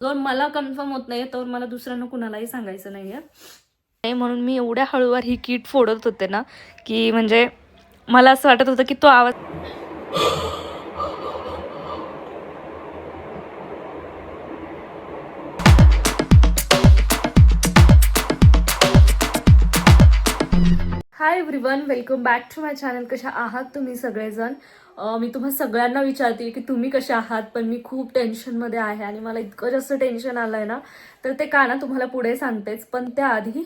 जर मला कन्फर्म होत नाही तर मला दुसऱ्यांना कुणालाही सांगायचं नाही आहे नाही म्हणून मी एवढ्या हळूवार ही कीट फोडत होते ना की म्हणजे मला असं वाटत होतं की तो आवाज hi everyone welcome back to my channel कशा आहात तुम्ही सगळेजण? मी तुम्हा सगळ्यांना विचारते की तुम्ही कशा आहात पण मी खूप टेन्शनमध्ये आहे आणि मला इतकं जास्त टेन्शन आलं आहे ना तर ते का ना तुम्हाला पुढे सांगतेच. पण त्याआधी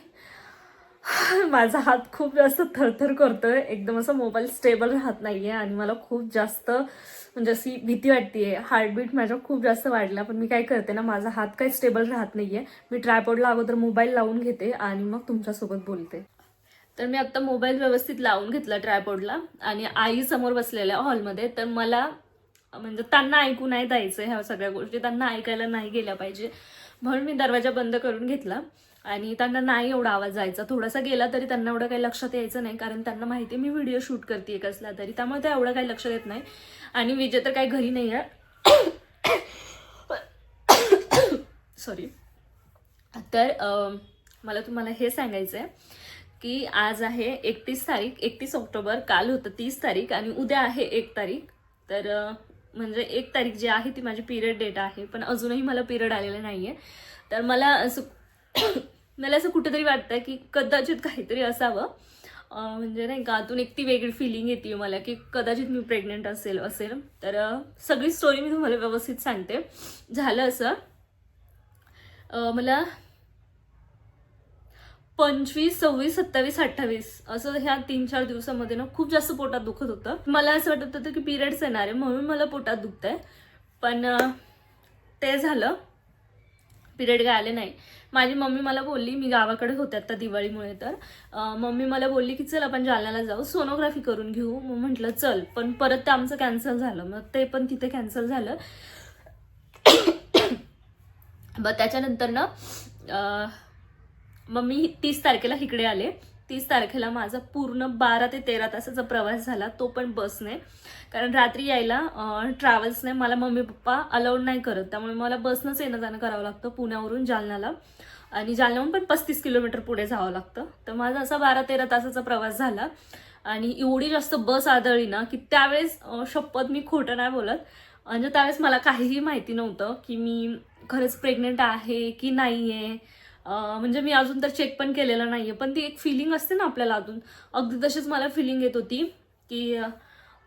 माझा हात खूप जास्त थरथर करतोय. एकदम असं मोबाईल स्टेबल राहत नाहीये आणि मला खूप जास्त म्हणजे अशी भीती वाटते हार्टबीट माझ्या खूप जास्त वाढला पण मी काय करते ना माझा हात काही स्टेबल राहत नाहीये. मी ट्रायपॉडला अगोदर मोबाईल लावून घेते आणि मग तुमच्यासोबत बोलते. तर मी आत्ता मोबाईल व्यवस्थित लावून घेतला ट्रायपॉडला आणि आई समोर बसलेल्या हॉलमध्ये. तर मला म्हणजे त्यांना ऐकू नाही द्यायचं ह्या सगळ्या गोष्टी. त्यांना ऐकायला नाही गेल्या पाहिजे. म्हणून मी दरवाजा बंद करून घेतला. आणि त्यांना नाही एवढा आवाज जायचा थोडासा गेला तरी त्यांना एवढं काही लक्षात यायचं नाही कारण त्यांना माहिती मी व्हिडिओ शूट करते कसला तरी. त्यामुळे ते एवढं काही लक्ष देत नाही. आणि विजय तर काही घरी नाही आहे सॉरी तर मला तुम्हाला हे सांगायचं आहे की आज आहे एकतीस तारीख एकतीस ऑक्टोबर काल होतं तीस तारीख आणि उद्या आहे एक तारीख. तर म्हणजे एक तारीख जी आहे ती माझी पिरियड डेट आहे पण अजूनही मला पिरियड आलेलं नाही आहे तर मला असं मला असं कुठेतरी वाटतं की कदाचित काहीतरी असावं. म्हणजे नाही का आतून एक ती वेगळी फिलिंग येते मला की कदाचित मी प्रेग्नंट असेल असेल. तर सगळी स्टोरी मी तुम्हाला व्यवस्थित सांगते. झालं असं. मला पंचवीस सव्वीस सत्तावीस अठ्ठावीस असं ह्या तीन चार दिवसामध्ये ना खूप जास्त पोटात दुखत होतं. मला असं वाटत होतं की पिरियड्स येणार आहे म्हणून मला पोटात दुखत आहे पण ते झालं. पिरियड काय आले नाही. माझी मम्मी मला बोलली मी गावाकडे होते आता दिवाळीमुळे तर. मम्मी मला बोलली की चल आपण जालन्याला जाऊ सोनोग्राफी करून घेऊ. मग म्हटलं चल. पण परत ते आमचं कॅन्सल झालं. मग ते पण तिथे कॅन्सल झालं. मग त्याच्यानंतर ना मग मी तीस तारखेला इकडे आले. तीस तारखेला माझा पूर्ण बारा ते तेरा तासाचा प्रवास झाला तो पण बसने. कारण रात्री यायला ट्रॅव्हल्सने मला मम्मी पप्पा अलाउड नाही करत. त्यामुळे मला बसनंच येणं जाणं करावं लागतं पुण्यावरून जालन्याला. आणि जालन्याहून पण पस्तीस किलोमीटर पुढे जावं लागतं. तर माझा असा बारा तेरा तासाचा प्रवास झाला. आणि एवढी जास्त बस आदळली ना की त्यावेळेस शपथ मी खोटं नाही बोलत. म्हणजे त्यावेळेस मला काहीही माहिती नव्हतं की मी खरंच प्रेग्नेंट आहे की नाही आहे म्हणजे मी अजून तर चेक पण केलेलं नाही आहे पण ती एक फिलिंग असते ना आपल्याला अजून. अगदी तशीच मला फिलिंग येत होती की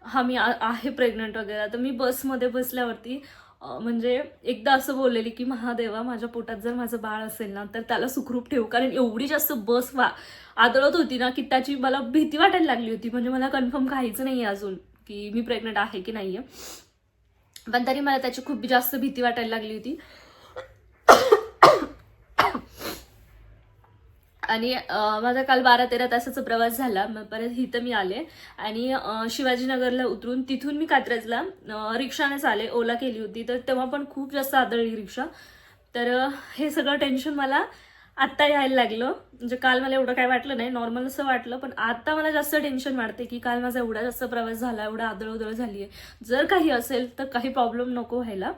हा मी आ- आहे प्रेग्नंट वगैरे. तर मी बसमध्ये बसल्यावरती म्हणजे एकदा असं बोललेली की महादेवा माझ्या पोटात जर माझं बाळ असेल ना तर त्याला सुखरूप ठेवू. कारण एवढी जास्त बस वा आदळत होती ना की त्याची मला भीती वाटायला लागली होती. म्हणजे मला कन्फर्म काहीच नाही आहे अजून की मी प्रेग्नंट आहे की नाही आहे पण तरी मला त्याची खूप जास्त भीती वाटायला लागली होती. आणि माझा काल बारा तेरा तासाचा प्रवास झाला. मग परत इथं मी आले. आणि शिवाजीनगरला उतरून तिथून मी कात्रजला रिक्षानेच आले. ओला केली होती. तर तेव्हा पण खूप जास्त आदळली रिक्षा. तर हे सगळं टेन्शन मला आत्ता यायला लागलं. म्हणजे काल मला एवढं काय वाटलं नाही. नॉर्मल असं वाटलं. पण आत्ता मला जास्त टेन्शन वाटते की काल माझा एवढा जास्त प्रवास झाला एवढा आदळ उदळ झाली आहे जर काही असेल तर काही प्रॉब्लेम नको व्हायला.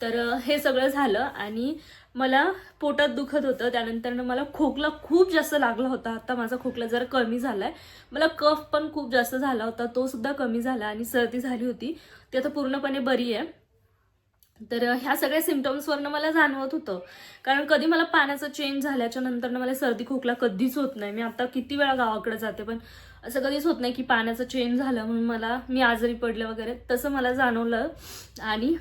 तर हे सगळं झालं आणि मला पोटात दुखत होतं. त्यानंतर मला खोकला खूप जास्त लागला होता. आता माझा खोकला जरा कमी झाला आहे मला कफ पण खूप जास्त झाला होता. तो सुद्धा कमी झाला आणि सर्दी झाली होती. ती आता पूर्णपणे बरी आहे. तर ह्या सगळ्या सिमटम्सवरनं मला जाणवत होतं. कारण कधी मला पाण्याचं चेंज झाल्याच्या नंतरनं मला सर्दी खोकला कधीच होत नाही. मी आता किती वेळा गावाकडे जाते पण असं कधीच होत नाही की पाण्याचं चेंज झालं म्हणून मला मी आजारी पडलं वगैरे तसं मला जाणवलं. आणि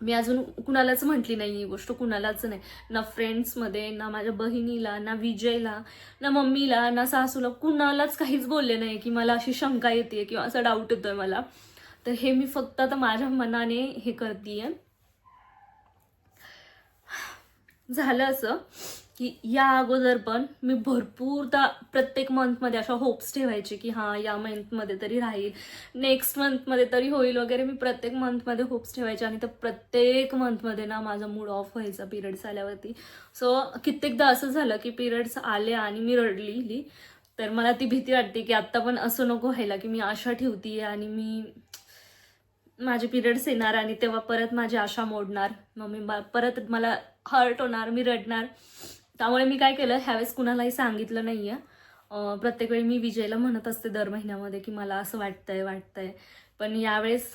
मी अजून कुणालाच म्हटली नाही ही गोष्ट कुणालाच नाही. ना फ्रेंड्समध्ये ना माझ्या बहिणीला ना विजयला ना मम्मीला ना सासूला कुणालाच काहीच बोलले नाही की मला अशी शंका येते किंवा असा डाऊट येतोय मला. तर हे मी फक्त आता माझ्या मनाने हे करतीये. झालं असं. की या अगोदर पण मी भरपूरदा प्रत्येक मंथमध्ये अशा होप्स ठेवायचे की हां या मंथमध्ये तरी राहील. नेक्स्ट मंथमध्ये तरी होईल वगैरे मी प्रत्येक मंथमध्ये होप्स ठेवायचे आणि तर प्रत्येक मंथमध्ये ना माझा मूड ऑफ व्हायचा पिरियड्स आल्यावरती. सो कित्येकदा असं झालं की पिरियड्स आले आणि मी रडली तर मला ती भीती वाटते की आत्ता पण असं नको व्हायला की मी आशा ठेवते आणि मी माझे पिरियड्स येणार आणि तेव्हा परत माझी आशा मोडणार. मग मी परत मला हर्ट होणार मी रडणार. त्यामुळे मी काय केलं ह्यावेळेस कुणालाही सांगितलं नाही आहे प्रत्येक वेळी मी विजयला म्हणत असते दर महिन्यामध्ये की मला असं वाटतंय वाटतंय. पण यावेळेस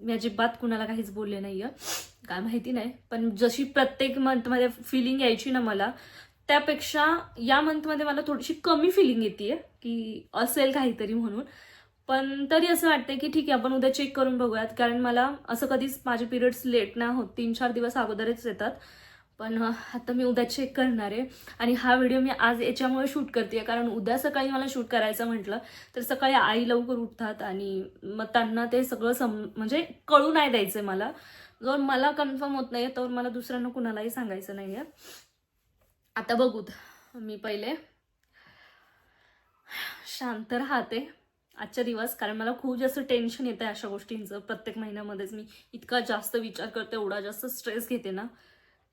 मी अजिबात कुणाला काहीच बोलले नाही आहे काय माहिती नाही. पण जशी प्रत्येक मंथमध्ये फिलिंग यायची ना मला त्यापेक्षा या मंथमध्ये मला थोडीशी कमी फिलिंग येते की असेल काहीतरी म्हणून. पण तरी असं वाटतंय की ठीक आहे आपण उद्या चेक करून बघूयात. कारण मला असं कधीच माझे पिरियड्स लेट नाही होत तीन चार दिवस अगोदरच येतात. पण आता मी उद्या चेक करणार आहे. आणि हा व्हिडिओ मी आज याच्यामुळे शूट करते आहे कारण उद्या सकाळी मला शूट करायचं म्हटलं तर सकाळी आई लवकर उठतात आणि मग त्यांना ते सगळं सम म्हणजे कळू नाही द्यायचं आहे मला. जर मला कन्फर्म होत नाही तर मला दुसऱ्यांना कुणालाही सांगायचं नाही आहे आता बघूत मी पहिले शांत राहते आजच्या दिवस कारण मला खूप जास्त टेन्शन येतं अशा गोष्टींचं. प्रत्येक महिन्यामध्येच मी इतका जास्त विचार करते एवढा जास्त स्ट्रेस घेते ना.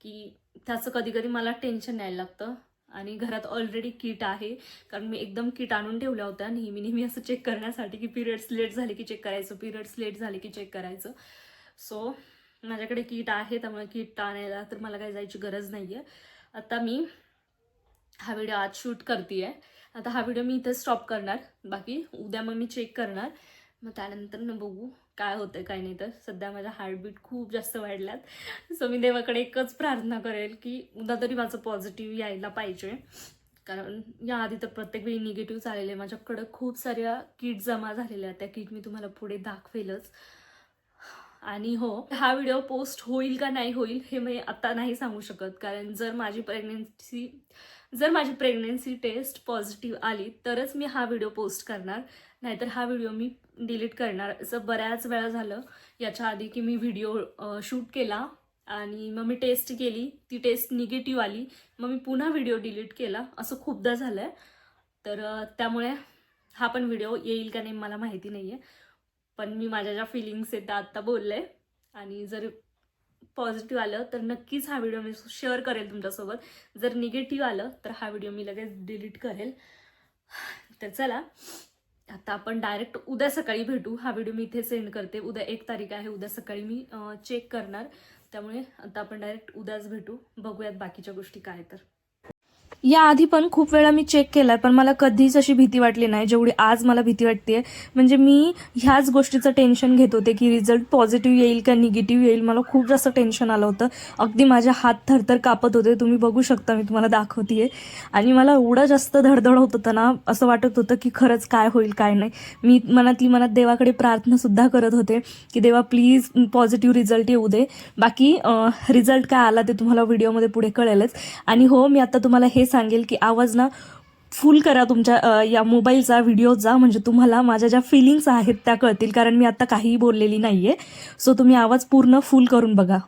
की त्याचं कधी कधी मला टेन्शन यायला लागतं. आणि घरात ऑलरेडी किट आहे. कारण मी एकदम किट आणून ठेवल्या होत्या. नेहमी नेहमी असं चेक करण्यासाठी की पिरियड्स लेट झाले की चेक करायचं. पिरियड्स लेट झाले की चेक करायचं. सो माझ्याकडे किट आहे. त्यामुळे किट आणायला तर मला काही जायची गरज नाही आहे आता मी हा व्हिडिओ आज शूट करते आहे आता हा व्हिडिओ मी इथे स्टॉप करणार. बाकी उद्या मग मी चेक करणार. मग त्यानंतर न बघू काय होतं काय नाही. तर सध्या माझ्या हार्टबीट खूप जास्त वाढल्यात. सो मी देवाकडे एकच प्रार्थना करेल की उद्या तरी माझं पॉझिटिव्ह यायला पाहिजे. कारण याआधी तर प्रत्येक वेळी निगेटिव्ह चाललेले माझ्याकडं खूप साऱ्या किट जमा झालेल्या त्या किट मी तुम्हाला पुढे दाखवेलच. आणि हो हा व्हिडिओ पोस्ट होईल का नाही होईल हे मी आता नाही सांगू शकत. कारण जर माझी प्रेग्नेन्सी जर माझी प्रेग्नेन्सी टेस्ट पॉझिटिव्ह आली तरच मी हा व्हिडिओ पोस्ट करणार. नाहीतर हा व्हिडिओ मी डिलीट करणार. असं बऱ्याच वेळा झालं. याच्या आधी की मी व्हिडिओ शूट केला आणि मग मी टेस्ट केली. ती टेस्ट निगेटिव्ह आली. मग मी पुन्हा व्हिडिओ डिलीट केला. असं खूपदा झालं आहे तर त्यामुळे हा पण व्हिडिओ येईल का नाही मला माहिती नाही आहे पण मी माझ्या ज्या फिलिंग्स आहेत त्या आत्ता बोलले. आणि जर पॉझिटिव्ह आलं तर नक्कीच हा व्हिडिओ मी शेअर करेल तुमच्यासोबत. जर निगेटिव्ह आलं तर हा व्हिडिओ मी लगेच डिलीट करेल. तर चला. आता आपण डायरेक्ट उद्या सकाळी भेटू. हा व्हिडिओ मी इथे सेंड करते. उद्या एक तारीख आहे. उद्या सकाळी मी चेक करणार. त्यामुळे आता आपण डायरेक्ट उद्याच भेटू. बघूयात बाकीच्या गोष्टी काय तर. या आधी पण खूप वेळा मी चेक केलाय पण मला कधीच अशी भीती वाटली नाही जेवढी आज मला भीती वाटते म्हणजे मी ह्याच गोष्टीचं टेन्शन घेत होते की रिझल्ट पॉझिटिव्ह येईल का निगेटिव्ह येईल मला खूप जास्त टेन्शन आलं होतं. अगदी माझे हात थरथर कापत होते तुम्ही बघू शकता मी तुम्हाला दाखवतेय. आणि मला एवढं जास्त धडधड होत होतं ना असं वाटत होतं की खरंच काय होईल काय नाही. मी मनातली मनात देवाकडे प्रार्थनासुद्धा करत होते की देवा प्लीज पॉझिटिव्ह रिझल्ट येऊ दे. बाकी रिझल्ट काय आला ते तुम्हाला व्हिडिओमध्ये पुढे कळेलच. आणि हो मी आता तुम्हाला हे हे सांगेल की आवाज ना फुल करा तुमच्या या मोबाईलचा व्हिडिओचा म्हणजे तुम्हाला माझ्या ज्या फिलिंग्स आहेत त्या कळतील. कारण मी आता काहीही बोललेली नाही आहे सो तुम्ही आवाज पूर्ण फुल करून बघा.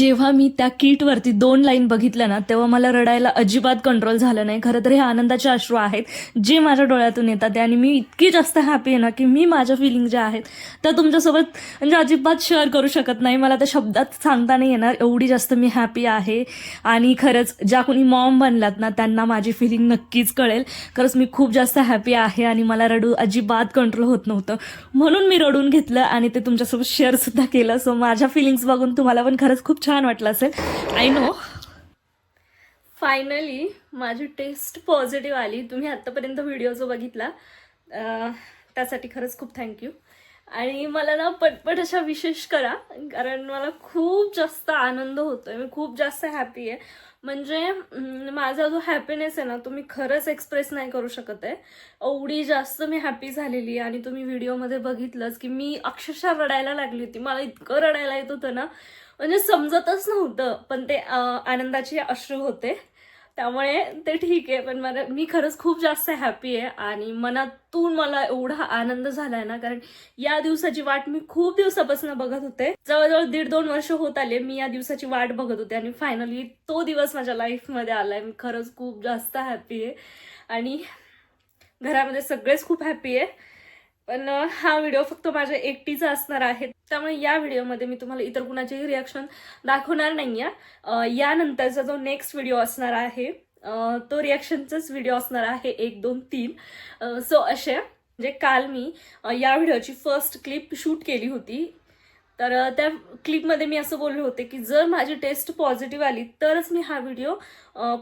जेव्हा मी त्या किटवरती दोन लाईन बघितल्या ना तेव्हा मला रडायला अजिबात कंट्रोल झालं नाही. खरं तर हे आनंदाचे अश्रू आहेत जे माझ्या डोळ्यातून येतात. आणि मी इतकी जास्त हॅपी आहे ना की मी माझ्या फिलिंग ज्या आहेत त्या तुमच्यासोबत म्हणजे अजिबात शेअर करू शकत नाही. मला त्या शब्दात सांगता नाही येणार एवढी जास्त मी हॅपी आहे. आणि खरंच ज्या कोणी मॉम बनलात ना त्यांना माझी फिलिंग नक्कीच कळेल. खरंच मी खूप जास्त हॅपी आहे आणि मला रडू अजिबात कंट्रोल होत नव्हतं. म्हणून मी रडून घेतलं आणि ते तुमच्यासोबत शेअर सुद्धा केलं. सो माझ्या फिलिंग्स बघून तुम्हाला पण खरंच खूप छान वाटलं असेल. आय नो फायनली माझी टेस्ट पॉझिटिव्ह आली. तुम्ही आत्तापर्यंत व्हिडिओ जो बघितला त्यासाठी खरंच खूप थँक्यू आणि मला ना पटपट अशा विशेष करा कारण मला खूप जास्त आनंद होतोय. मी खूप जास्त हॅपी आहे. म्हणजे माझा जो हॅपीनेस आहे ना तो मी खरंच एक्सप्रेस नाही करू शकत आहे. एवढी जास्त मी हॅपी झालेली आहे. आणि तुम्ही व्हिडिओमध्ये बघितलंच की मी अक्षरशः रडायला लागली होती. मला इतकं रडायला येत होतं ना. म्हणजे समजतच नव्हतं. पण ते आनंदाचे अश्रू होते. त्यामुळे ते ठीक आहे. पण मला मी खरंच खूप जास्त हॅपी आहे. आणि मनातून मला एवढा आनंद झालाय ना कारण या दिवसाची वाट मी खूप दिवसापासून बघत होते. जवळजवळ दीड दोन वर्ष होत आले मी या दिवसाची वाट बघत होते. आणि फायनली तो दिवस माझ्या लाईफमध्ये आलाय. मी खरंच खूप जास्त हॅपी आहे. आणि घरामध्ये सगळेच खूप हॅपी आहे. पण हा व्हिडिओ फक्त माझ्या एकटीचा असणार आहे. त्यामुळे या व्हिडिओमध्ये मी तुम्हाला इतर कुणाचेही रिॲक्शन दाखवणार नाही आहे यानंतरचा जो नेक्स्ट व्हिडिओ असणार आहे तो रिॲक्शनचाच व्हिडिओ असणार आहे एक दोन तीन. सो असे म्हणजे काल मी या व्हिडिओची फर्स्ट क्लिप शूट केली होती. तर त्या क्लिपमध्ये मी असं बोलले होते की जर माझी टेस्ट पॉझिटिव्ह आली तरच मी हा व्हिडिओ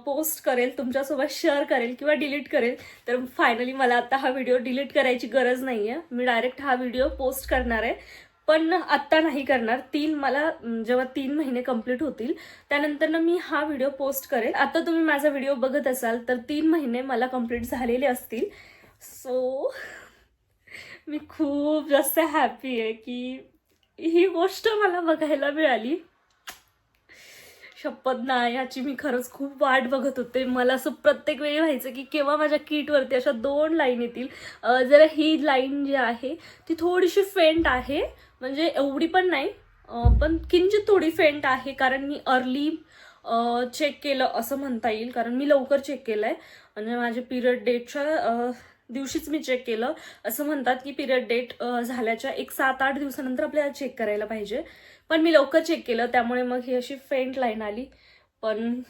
पोस्ट करेल तुमच्यासोबत शेअर करेल किंवा डिलीट करेल. तर फायनली मला आता हा व्हिडिओ डिलीट करायची गरज नाही आहे मी डायरेक्ट हा व्हिडिओ पोस्ट करणार आहे. पण आत्ता नाही करणार. तीन मला जेव्हा तीन महिने कंप्लीट होतील त्यानंतर ना मी हा व्हिडिओ पोस्ट करेल. आता तुम्ही माझा व्हिडिओ बघत असाल तर तीन महिने मला कंप्लीट झालेले असतील. सो मी खूप जास्त हॅपी आहे की ही गोष्ट मला बघायला मिळाली. शपथ ना याची मी खरंच खूप वाट बघत होते. मला असं प्रत्येक वेळी व्हायचं की केव्हा माझ्या किटवरती अशा दोन लाईन येतील. जरा ही लाईन जी आहे ती थोडीशी फेंट आहे. म्हणजे एवढी पण नाही पण किंचित थोडी फेंट आहे कारण मी अर्ली चेक केलं असं म्हणता येईल. कारण मी लवकर चेक केलं आहे म्हणजे माझे पिरियड डेटच्या दिवशीच मी चेक केलं. असं म्हणतात की पिरियड डेट झाल्याच्या एक सात आठ दिवसानंतर आपल्याला चेक करायला पाहिजे. पण मी लवकर चेक केलं त्यामुळे मग ही अशी फेंट लाईन आली. पण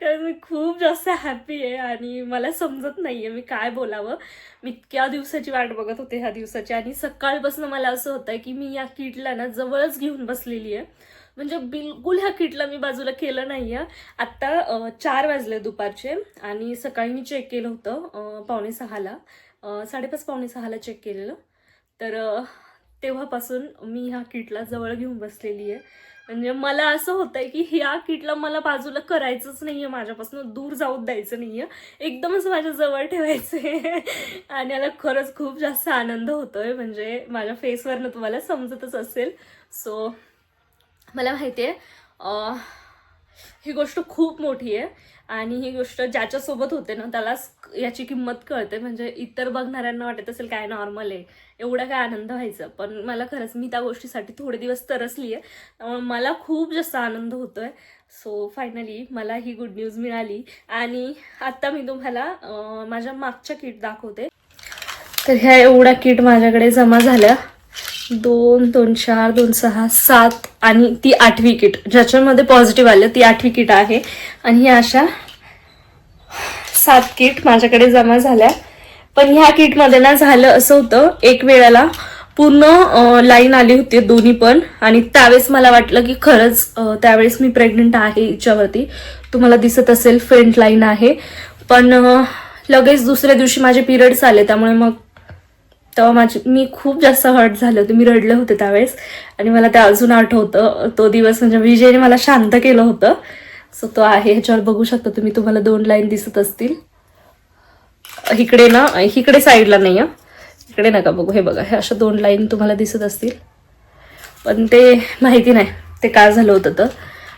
कारण मी खूप जास्त हॅपी आहे आणि मला समजत नाही आहे मी काय बोलावं. मी इतक्या दिवसाची वाट बघत होते ह्या दिवसाची आणि सकाळपासून मला असं होतं की मी या किटला ना जवळच घेऊन बसलेली आहे म्हणजे बिलकुल ह्या किटला मी बाजूला केलं नाही आहे आत्ता चार वाजले दुपारचे आणि सकाळी मी चेक केलं होतं पावणे सहाला. साडेपाच पावणे सहाला चेक केलेलं. तर तेव्हापासून मी ह्या किटला जवळ घेऊन बसलेली आहे. म्हणजे मला असं होतंय की ह्या किटला मला बाजूला करायचंच नाहीये. माझ्यापासून दूर जाऊन द्यायचं नाहीये. एकदमच माझ्या जवळ ठेवायचंय. आणि याला खरंच खूप जास्त आनंद होतोय. म्हणजे माझ्या फेसवरनं तुम्हाला समजतच असेल. सो मला माहिती आहे ही गोष्ट खूप मोठी आहे आणि ही गोष्ट ज्याच्यासोबत होते ना त्यालाच याची किंमत कळते. म्हणजे इतर बघणाऱ्यांना वाटत असेल काय नॉर्मल आहे. एवढा काय आनंद व्हायचा. पण मला खरंच मी त्या गोष्टीसाठी थोडे दिवस तरसली आहे त्यामुळे मला खूप जास्त आनंद होतो आहे सो फायनली मला ही गुड न्यूज मिळाली. आणि आत्ता मी तुम्हाला माझ्या मागच्या किट दाखवते. तर ह्या एवढ्या किट माझ्याकडे जमा झाल्या. दोन दोन चार दोन सहा सात आणि ती आठवी किट. ज्याच्यामध्ये पॉझिटिव्ह आलं ती आठवी किट आहे. आणि ह्या अशा सात किट माझ्याकडे जमा झाल्या. पण ह्या किटमध्ये ना झालं असं होतं एक वेळेला पूर्ण लाईन आली होती दोन्ही पण. आणि त्यावेळेस मला वाटलं की खरंच त्यावेळेस मी प्रेग्नंट आहे हिच्यावरती. तुम्हाला दिसत असेल फ्रंट लाईन आहे. पण लगेच दुसऱ्या दिवशी माझे पिरियड्स आले त्यामुळे मग तेव्हा माझी मी खूप जास्त हर्ट झाले होते. मी रडले होते त्यावेळेस. आणि मला ते अजून आठवतं. तो दिवस म्हणजे विजयने मला शांत केलं होतं. सो तो आहे. ह्याच्यावर बघू शकता तुम्ही. तुम्हाला दोन लाईन दिसत असतील. इकडे ना इकडे साईडला नाही आहे इकडे नका बघू. हे बघा. हे अशा दोन लाईन तुम्हाला दिसत असतील. पण ते माहिती नाही. ते काय झालं होतं तर.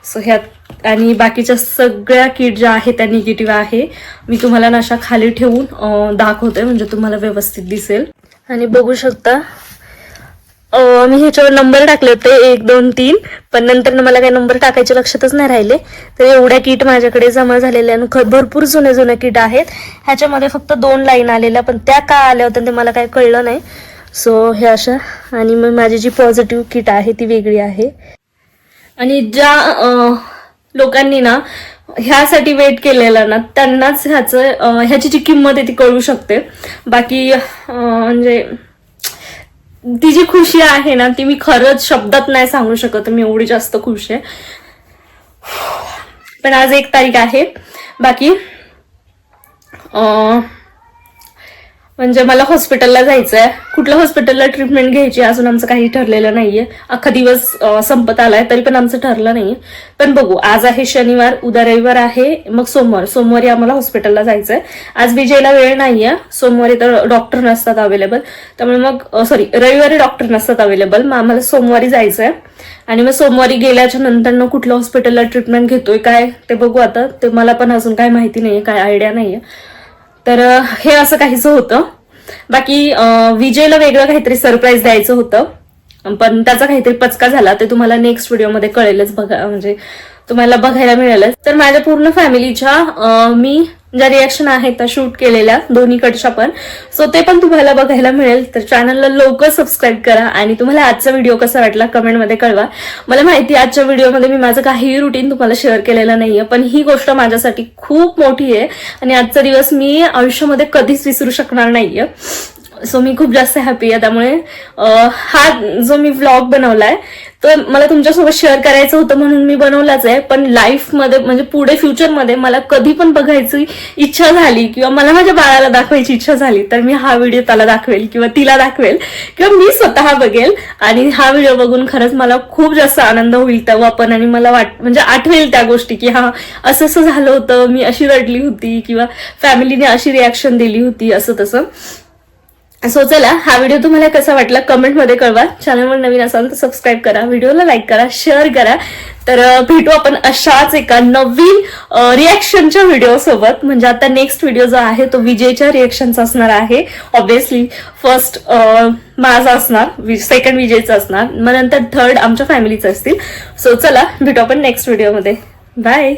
सो ह्यात आणि बाकीच्या सगळ्या किट ज्या आहेत त्या निगेटिव्ह आहे. मी तुम्हाला ना अशा खाली ठेवून दाखवते म्हणजे तुम्हाला व्यवस्थित दिसेल. आणि बघू शकता मी ह्याच्यावर नंबर टाकले होते एक दोन तीन. पण नंतर मला काही नंबर टाकायचे लक्षातच नाही राहिले. तर एवढ्या किट माझ्याकडे जमा झालेल्या आणि भरपूर जुने जुने किट आहेत. ह्याच्यामध्ये फक्त दोन लाईन आलेल्या पण त्या का आल्या होत्या ते मला काही कळलं नाही. सो हे अशा. आणि मग माझी जी पॉझिटिव्ह किट आहे ती वेगळी आहे. आणि ज्या लोकांनी ना ह्यासाठी वेट केलेला ना त्यांनाच ह्याचं ह्याची जी किंमत आहे ती कळू शकते. बाकी म्हणजे ती जी खुशी आहे ना ती मी खरंच शब्दात नाही सांगू शकत मी एवढी जास्त खुश आहे. पण आज एक तारीख आहे. बाकी म्हणजे मला हॉस्पिटलला जायचं आहे कुठल्या हॉस्पिटलला ट्रीटमेंट घ्यायची अजून आमचं काही ठरलेलं नाहीये. अख्खा दिवस संपत आलाय तरी पण आमचं ठरलं नाहीये. पण बघू आज आहे शनिवार उद्या रविवार आहे मग सोमवार. सोमवारी आम्हाला हॉस्पिटलला जायचंय. आज विजयला वेळ नाहीये. सोमवारी तर डॉक्टर नसतात अवेलेबल त्यामुळे मग सॉरी रविवारी डॉक्टर नसतात अवेलेबल मग आम्हाला सोमवारी जायचंय. आणि मग सोमवारी गेल्याच्यानंतर कुठल्या हॉस्पिटलला ट्रीटमेंट घेतोय काय ते बघू आता. ते मला पण अजून काय माहिती नाहीये काय आयडिया नाहीये. तर हे असं काहीच होतं. बाकी विजयला वेगळं काहीतरी सरप्राईज द्यायचं होतं. पण त्याचा काहीतरी पचका झाला ते तुम्हाला नेक्स्ट व्हिडिओमध्ये कळेलच बघा म्हणजे तुम्हाला बघायला मिळेलच. तर माझ्या पूर्ण फॅमिलीच्या मी ज्या रिॲक्शन आहेत त्या शूट केलेल्या दोन्हीकडच्या पण. सो ते पण तुम्हाला बघायला मिळेल. तर चॅनलला लवकर सबस्क्राईब करा आणि तुम्हाला आजचा व्हिडिओ कसा वाटला कमेंटमध्ये कळवा. मला माहिती आजच्या व्हिडिओमध्ये मी माझं काहीही रुटीन तुम्हाला शेअर केलेलं नाहीये पण ही गोष्ट माझ्यासाठी खूप मोठी आहे आणि आजचा दिवस मी आयुष्यामध्ये कधीच विसरू शकणार नाहीये. सो मी खूप जास्त हॅपी आहे. त्यामुळे हा जो मी व्लॉग बनवलाय तर मला तुमच्यासोबत शेअर करायचं होतं म्हणून मी बनवलाच आहे. पण लाईफमध्ये म्हणजे पुढे फ्युचरमध्ये मला कधी पण बघायची इच्छा झाली किंवा मला माझ्या बाळाला दाखवायची इच्छा झाली तर मी हा व्हिडिओ त्याला दाखवेल किंवा तिला दाखवेल किंवा मी स्वतः बघेल. आणि हा व्हिडिओ बघून खरंच मला खूप जास्त आनंद होईल तेव्हा पण आणि मला वाट म्हणजे आठवेल त्या गोष्टी की हा असं असं झालं होतं मी अशी रडली होती किंवा फॅमिलीने अशी रिॲक्शन दिली होती असं तसं. सो चला हा व्हिडिओ तुम्हाला कसा वाटला कमेंटमध्ये कळवा. चॅनलवर नवीन असाल तर सबस्क्राईब करा व्हिडिओला लाईक करा शेअर करा. तर भेटू आपण अशाच एका नवीन रिॲक्शनच्या व्हिडिओसोबत म्हणजे आता नेक्स्ट व्हिडिओ जो आहे तो विजयच्या रिॲक्शनचा असणार आहे ऑब्विसली फर्स्ट माझा असणार सेकंड विजयचा असणार. मग नंतर थर्ड आमच्या फॅमिलीचं असतील. सो चला भेटू आपण नेक्स्ट व्हिडिओमध्ये बाय